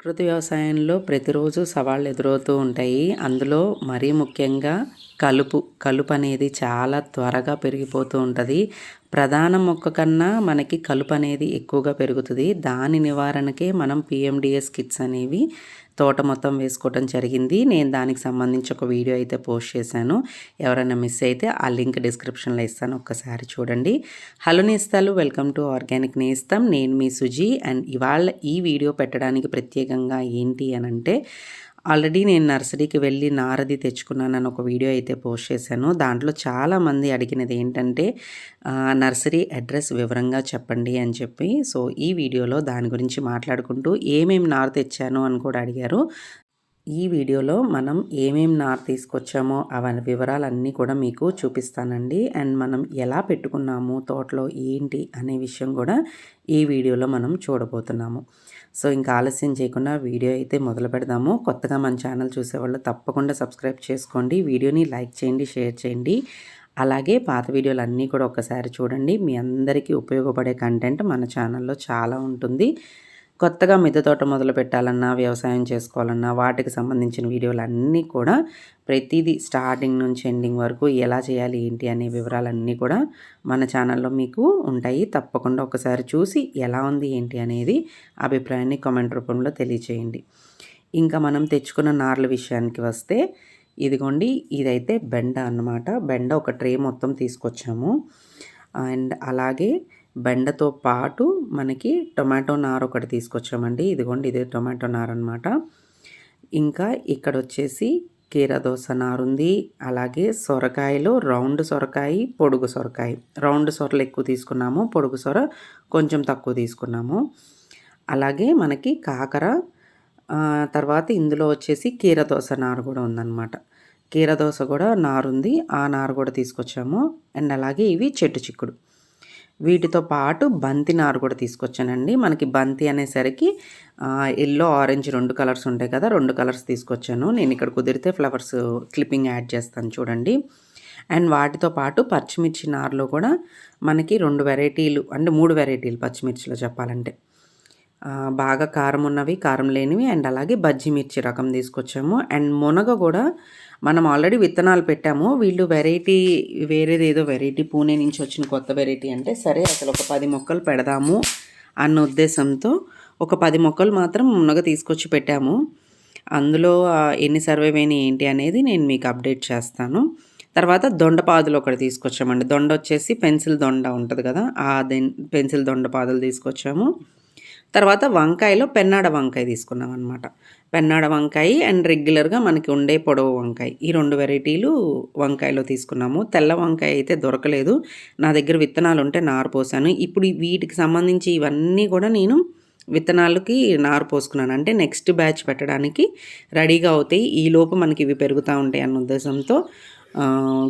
ప్రకృతి వ్యవసాయంలో ప్రతిరోజు సవాళ్ళు ఎదురవుతూ ఉంటాయి. అందులో మరీ ముఖ్యంగా కలుపు కలుపు అనేది చాలా త్వరగా పెరిగిపోతూ ఉంటుంది. ప్రధాన మొక్క కన్నా మనకి కలుపు అనేది ఎక్కువగా పెరుగుతుంది. దాని నివారణకే మనం పిఎండిఎస్ కిట్స్ అనేవి తోట మొత్తం వేసుకోవటం జరిగింది. నేను దానికి సంబంధించి ఒక వీడియో అయితే పోస్ట్ చేశాను. ఎవరైనా మిస్ అయితే ఆ లింక్ డిస్క్రిప్షన్లో ఇస్తాను. ఒక్కసారి చూడండి. హలో నేస్తాలు వెల్కమ్ టు ఆర్గానిక్ నేస్తాం నేను మీ సుజీ. అండ్ ఇవాళ ఈ వీడియో పెట్టడానికి ప్రత్యేకంగా ఏంటి అని అంటే ఆల్రెడీ నేను నర్సరీకి వెళ్ళి నారది తెచ్చుకున్నానని ఒక వీడియో అయితే పోస్ట్ చేశాను. దాంట్లో చాలామంది అడిగినది ఏంటంటే నర్సరీ అడ్రస్ వివరంగా చెప్పండి అని చెప్పి. సో ఈ వీడియోలో దాని గురించి మాట్లాడుకుంటూ ఏమేమి నార తెచ్చాను అని కూడా అడిగారు. ఈ వీడియోలో మనం ఏమేం నార్ తీసుకొచ్చామో అవన్నీ వివరాలన్నీ కూడా మీకు చూపిస్తానండి. అండ్ మనం ఎలా పెట్టుకున్నాము తోటలో ఏంటి అనే విషయం కూడా ఈ వీడియోలో మనం చూడబోతున్నాము. సో ఇంకా ఆలస్యం చేయకుండా వీడియో అయితే మొదలు పెడదాము. కొత్తగా మన ఛానల్ చూసేవాళ్ళు తప్పకుండా సబ్స్క్రైబ్ చేసుకోండి. వీడియోని లైక్ చేయండి షేర్ చేయండి. అలాగే పాత వీడియోలు అన్నీ కూడా ఒకసారి చూడండి. మీ అందరికీ ఉపయోగపడే కంటెంట్ మన ఛానల్లో చాలా ఉంటుంది. కొత్తగా మిద్దె తోట మొదలు పెట్టాలన్నా వ్యవసాయం చేసుకోవాలన్నా వాటికి సంబంధించిన వీడియోలు అన్నీ కూడా ప్రతిదీ స్టార్టింగ్ నుంచి ఎండింగ్ వరకు ఎలా చేయాలి ఏంటి అనే వివరాలన్నీ కూడా మన ఛానల్లో మీకు ఉంటాయి. తప్పకుండా ఒకసారి చూసి ఎలా ఉంది ఏంటి అనేది అభిప్రాయాన్ని కామెంట్ రూపంలో తెలియచేయండి. ఇంకా మనం తెచ్చుకున్న నార్ల విషయానికి వస్తే ఇదిగోండి ఇదైతే బెండ అన్నమాట. బెండ ఒక ట్రే మొత్తం తీసుకొచ్చాము. అండ్ అలాగే బెండతో పాటు మనకి టొమాటో నార్ ఒకటి తీసుకొచ్చామండి. ఇదిగోండి ఇదే టొమాటో నార్ అనమాట ఇంకా ఇక్కడ వచ్చేసి కీర దోస నారుంది. అలాగే సొరకాయలో రౌండ్ సొరకాయ పొడుగు సొరకాయ. రౌండ్ సొరలు ఎక్కువ తీసుకున్నాము పొడుగు సొర కొంచెం తక్కువ తీసుకున్నాము. అలాగే మనకి కాకర తర్వాత ఇందులో వచ్చేసి కీర దోస నారు కూడా ఉందన్నమాట. కీర దోశ కూడా నారుంది. ఆ నారు కూడా తీసుకొచ్చాము. అండ్ అలాగే ఇవి చెట్టు చిక్కుడు. వీటితో పాటు బంతి నారు కూడా తీసుకొచ్చానండి. మనకి బంతి అనేసరికి ఎల్లో ఆరెంజ్ రెండు కలర్స్ ఉంటాయి కదా రెండు కలర్స్ తీసుకొచ్చాను. నేను ఇక్కడ కుదిరితే ఫ్లవర్స్ క్లిప్పింగ్ యాడ్ చేస్తాను చూడండి. అండ్ వాటితో పాటు పచ్చిమిర్చి నారులో కూడా మనకి రెండు వెరైటీలు అంటే మూడు వెరైటీలు పచ్చిమిర్చిలో చెప్పాలంటే. బాగా కారం ఉన్నవి కారం లేనివి అండ్ అలాగే బజ్జి మిర్చి రకం తీసుకొచ్చాము. అండ్ మునగ కూడా మనం ఆల్రెడీ విత్తనాలు పెట్టాము. వీళ్ళు వెరైటీ వేరేది ఏదో వెరైటీ పూణే నుంచి వచ్చిన కొత్త వెరైటీ అంటే సరే అసలు ఒక పది మొక్కలు పెడదాము అన్న ఉద్దేశంతో ఒక పది మొక్కలు మాత్రం మునగ తీసుకొచ్చి పెట్టాము. అందులో ఎన్ని సర్వే అయినాయి ఏంటి అనేది నేను మీకు అప్డేట్ చేస్తాను. తర్వాత దొండపాదులు ఒకటి తీసుకొచ్చామండి. దొండ వచ్చేసి పెన్సిల్ దొండ ఉంటుంది కదా ఆ పెన్సిల్ దొండపాదులు తీసుకొచ్చాము. తర్వాత వంకాయలో పెన్నాడ వంకాయ తీసుకున్నాం అనమాట పెన్నాడ వంకాయ అండ్ రెగ్యులర్గా మనకి ఉండే పొడవు వంకాయ. ఈ రెండు వెరైటీలు వంకాయలో తీసుకున్నాము. తెల్ల వంకాయ అయితే దొరకలేదు. నా దగ్గర విత్తనాలు ఉంటే నారు పోసాను. ఇప్పుడు వీటికి సంబంధించి ఇవన్నీ కూడా నేను విత్తనాలకి నారు పోసుకున్నాను. అంటే నెక్స్ట్ బ్యాచ్ పెట్టడానికి రెడీగా అవుతాయి. ఈ మనకి ఇవి పెరుగుతూ ఉంటాయి అన్న ఉద్దేశంతో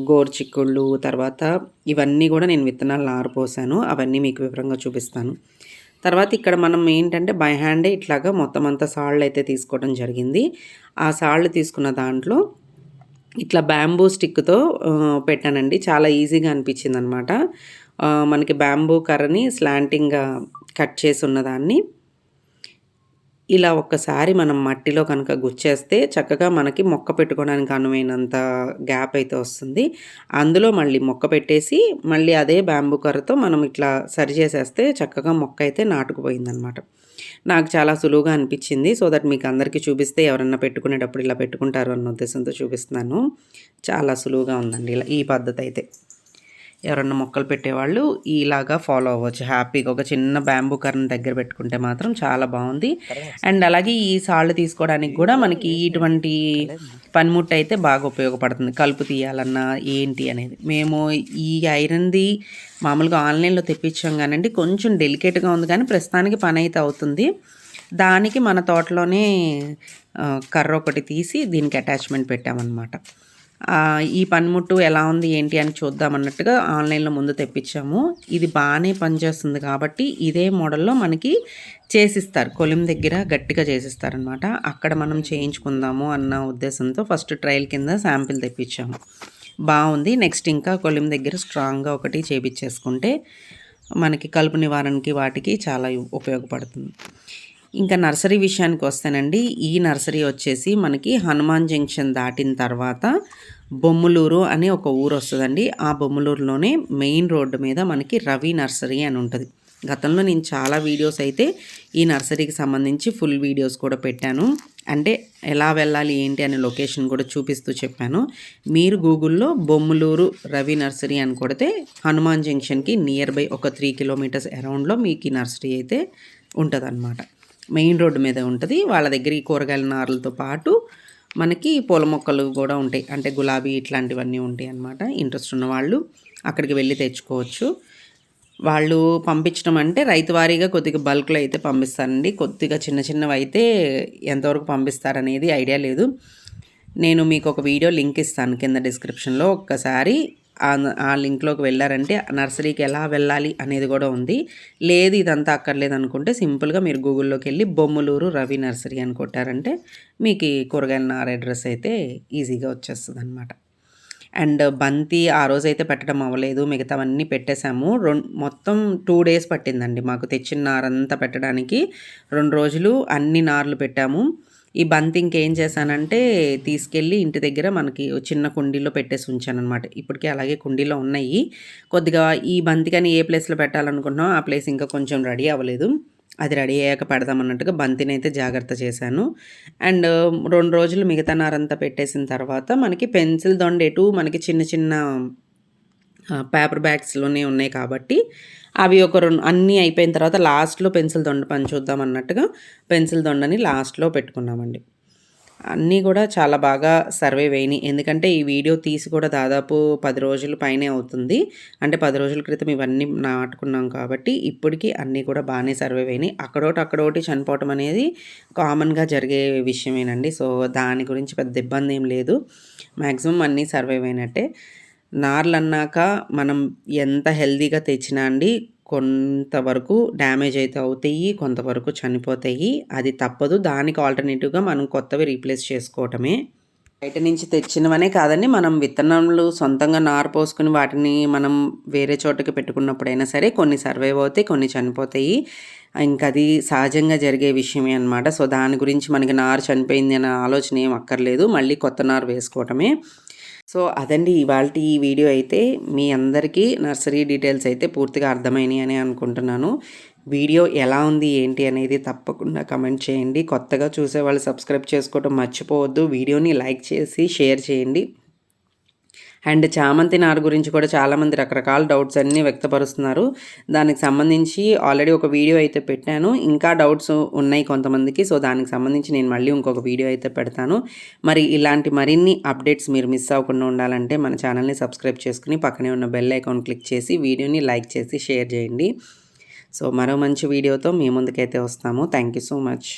గోరు చిక్కుళ్ళు తర్వాత ఇవన్నీ కూడా నేను విత్తనాలు నారు పోసాను. అవన్నీ మీకు వివరంగా చూపిస్తాను. తర్వాత ఇక్కడ మనం ఏంటంటే బై హ్యాండే ఇట్లాగా మొత్తం అంతా సాళ్ళు అయితే తీసుకోవడం జరిగింది. ఆ సాళ్ళు తీసుకున్న దాంట్లో ఇట్లా బ్యాంబూ స్టిక్తో పెట్టానండి. చాలా ఈజీగా అనిపించింది అనమాట మనకి బ్యాంబూ కర్రని స్లాంటింగ్గా కట్ చేసి ఉన్నదాన్ని ఇలా ఒక్కసారి మనం మట్టిలో కనుక గుచ్చేస్తే చక్కగా మనకి మొక్క పెట్టుకోవడానికి అనువైనంత గ్యాప్ అయితే వస్తుంది. అందులో మళ్ళీ మొక్క పెట్టేసి మళ్ళీ అదే బ్యాంబు కర్రతో మనం ఇట్లా సరి చేసేస్తే చక్కగా మొక్క అయితే నాటుకుపోయిందనమాట. నాకు చాలా సులువుగా అనిపించింది. సో దట్ మీకు అందరికీ చూపిస్తే ఎవరన్నా పెట్టుకునేటప్పుడు ఇలా పెట్టుకుంటారు అన్న ఉద్దేశంతో చూపిస్తున్నాను. చాలా సులువుగా ఉందండి ఇలా ఈ పద్ధతి అయితే. ఎవరన్నా మొక్కలు పెట్టేవాళ్ళు ఇలాగా ఫాలో అవ్వచ్చు. హ్యాపీగా ఒక చిన్న బ్యాంబూ కర్రను దగ్గర పెట్టుకుంటే మాత్రం చాలా బాగుంది. అండ్ అలాగే ఈ సాళ్ళు తీసుకోవడానికి కూడా మనకి ఇటువంటి పనిముట్టు అయితే బాగా ఉపయోగపడుతుంది. కలుపు తీయాలన్నా ఏంటి అనేది. మేము ఈ ఐరన్ది మామూలుగా ఆన్లైన్లో తెప్పించాం కానండి కొంచెం డెలికేట్గా ఉంది కానీ ప్రస్తుతానికి పని అయితే అవుతుంది. దానికి మన తోటలోనే కర్ర ఒకటి తీసి దీనికి అటాచ్మెంట్ పెట్టామన్నమాట. ఈ పనిముట్టు ఎలా ఉంది ఏంటి అని చూద్దాం అన్నట్టుగా ఆన్లైన్లో ముందు తెప్పించాము. ఇది బాగానే పనిచేస్తుంది కాబట్టి ఇదే మోడల్లో మనకి చేసిస్తారు. కొలిం దగ్గర గట్టిగా చేసిస్తారనమాట అక్కడ మనం చేయించుకుందాము అన్న ఉద్దేశంతో ఫస్ట్ ట్రయల్ కింద శాంపిల్ తెప్పించాము. బాగుంది. నెక్స్ట్ ఇంకా కొలిం దగ్గర స్ట్రాంగ్గా ఒకటి చేపించేసుకుంటే మనకి కలుపు నివారణకి వాటికి చాలా ఉపయోగపడుతుంది. ఇంకా నర్సరీ విషయానికి వస్తేనండి ఈ నర్సరీ వచ్చేసి మనకి హనుమాన్ జంక్షన్ దాటిన తర్వాత బొమ్మలూరు అనే ఒక ఊరు వస్తుందండి. ఆ బొమ్మలూరులోనే మెయిన్ రోడ్డు మీద మనకి రవి నర్సరీ అని ఉంటుంది. గతంలో నేను చాలా వీడియోస్ అయితే ఈ నర్సరీకి సంబంధించి ఫుల్ వీడియోస్ కూడా పెట్టాను. అంటే ఎలా వెళ్ళాలి ఏంటి అనే లొకేషన్ కూడా చూపిస్తూ చెప్పాను. మీరు గూగుల్లో బొమ్మలూరు రవి నర్సరీ అని కొడితే హనుమాన్ జంక్షన్కి నియర్ బై ఒక త్రీ కిలోమీటర్స్ అరౌండ్లో మీకు ఈ నర్సరీ అయితే ఉంటుంది మెయిన్ రోడ్డు మీద ఉంటుంది. వాళ్ళ దగ్గర ఈ కూరగాయల నారలతో పాటు మనకి పూల మొక్కలు కూడా ఉంటాయి. అంటే గులాబీ ఇట్లాంటివన్నీ ఉంటాయి అన్నమాట. ఇంట్రెస్ట్ ఉన్న వాళ్ళు అక్కడికి వెళ్ళి తెచ్చుకోవచ్చు. వాళ్ళు పంపించడం అంటే రైతు వారీగా కొద్దిగా బల్క్లో అయితే పంపిస్తారండి. కొద్దిగా చిన్న చిన్నవి అయితే ఎంతవరకు పంపిస్తారనేది ఐడియా లేదు. నేను మీకు ఒక వీడియో లింక్ ఇస్తాను కింద డిస్క్రిప్షన్లో. ఒక్కసారి ఆ లింక్లోకి వెళ్ళారంటే నర్సరీకి ఎలా వెళ్ళాలి అనేది కూడా ఉంది. లేదు ఇదంతా అక్కర్లేదు అనుకుంటే సింపుల్గా మీరు గూగుల్లోకి వెళ్ళి బొమ్మలూరు రవి నర్సరీ అని కొట్టారంటే మీకు కూరగాయల నార అడ్రస్ అయితే ఈజీగా వచ్చేస్తుంది అనమాట అండ్ బంతి ఆ రోజు అయితే పెట్టడం అవ్వలేదు మిగతావన్నీ పెట్టేశాము. రెండు మొత్తం టూ డేస్ పట్టిందండి మాకు తెచ్చిన నారంతా పెట్టడానికి. రెండు రోజులు అన్ని నార్లు పెట్టాము. ఈ బంతి ఇంకేం చేశానంటే తీసుకెళ్ళి ఇంటి దగ్గర మనకి చిన్న కుండీలో పెట్టేసి ఉంచానమాట ఇప్పటికే అలాగే కుండీలో ఉన్నాయి. కొద్దిగా ఈ బంతి కానీ ఏ ప్లేస్లో పెట్టాలనుకుంటున్నాం ఆ ప్లేస్ ఇంకా కొంచెం రెడీ అవ్వలేదు. అది రెడీ అయ్యాక పెడదామన్నట్టుగా బంతిని అయితే జాగ్రత్త చేశాను. అండ్ రెండు రోజులు మిగతా నారంతా పెట్టేసిన తర్వాత మనకి పెన్సిల్ దొండేటు మనకి చిన్న చిన్న పేపర్ బ్యాగ్స్లోనే ఉన్నాయి కాబట్టి అవి ఒక రెండు అన్నీ అయిపోయిన తర్వాత లాస్ట్లో పెన్సిల్ దొండ పని చూద్దాం అన్నట్టుగా పెన్సిల్ దొండని లాస్ట్లో పెట్టుకున్నామండి. అన్నీ కూడా చాలా బాగా సర్వే అయినాయి. ఎందుకంటే ఈ వీడియో తీసి కూడా దాదాపు పది రోజుల పైనే అవుతుంది. అంటే పది రోజుల క్రితం ఇవన్నీ నాటుకున్నాం కాబట్టి ఇప్పటికీ అన్నీ కూడా బాగానే సర్వే అయినాయి. అక్కడోటి అక్కడోటి చనిపోవటం అనేది కామన్గా జరిగే విషయమేనండి. సో దాని గురించి పెద్ద ఇబ్బంది ఏం లేదు. మ్యాక్సిమం అన్నీ సర్వే అయినట్టే. నార్లు అన్నాక మనం ఎంత హెల్దీగా తెచ్చినా అండి కొంతవరకు డ్యామేజ్ అయితే అవుతాయి కొంతవరకు చనిపోతాయి. అది తప్పదు. దానికి ఆల్టర్నేటివ్గా మనం కొత్తవి రీప్లేస్ చేసుకోవటమే. బయట నుంచి తెచ్చినవనే కాదండి. మనం విత్తనాలు సొంతంగా నారు పోసుకుని వాటిని మనం వేరే చోటకి పెట్టుకున్నప్పుడైనా సరే కొన్ని సర్వైవ్ అవుతాయి కొన్ని చనిపోతాయి. ఇంకా అది సహజంగా జరిగే విషయమే అనమాట సో దాని గురించి మనకి నారు చనిపోయింది అనే ఆలోచన ఏం అక్కర్లేదు. మళ్ళీ కొత్త నారు వేసుకోవటమే. సో అదండి ఇవాళ ఈ వీడియో అయితే మీ అందరికీ నర్సరీ డీటెయిల్స్ అయితే పూర్తిగా అర్థమైనాయి అని అనుకుంటున్నాను. వీడియో ఎలా ఉంది ఏంటి అనేది తప్పకుండా కమెంట్ చేయండి. కొత్తగా చూసే వాళ్ళు సబ్స్క్రైబ్ చేసుకోవడం మర్చిపోవద్దు. వీడియోని లైక్ చేసి షేర్ చేయండి. అండ్ చామంతి నారు గురించి కూడా చాలామంది రకరకాల డౌట్స్ అన్నీ వ్యక్తపరుస్తున్నారు. దానికి సంబంధించి ఆల్రెడీ ఒక వీడియో అయితే పెట్టాను. ఇంకా డౌట్స్ ఉన్నాయి కొంతమందికి సో దానికి సంబంధించి నేను మళ్ళీ ఇంకొక వీడియో అయితే పెడతాను. మరి ఇలాంటి మరిన్ని అప్డేట్స్ మీరు మిస్ అవ్వకుండా ఉండాలంటే మన ఛానల్ని సబ్స్క్రైబ్ చేసుకుని పక్కనే ఉన్న బెల్ ఐకాన్ క్లిక్ చేసి వీడియోని లైక్ చేసి షేర్ చేయండి. సో మరో మంచి వీడియోతో మీ ముందుకైతే వస్తాము. Thank you so much.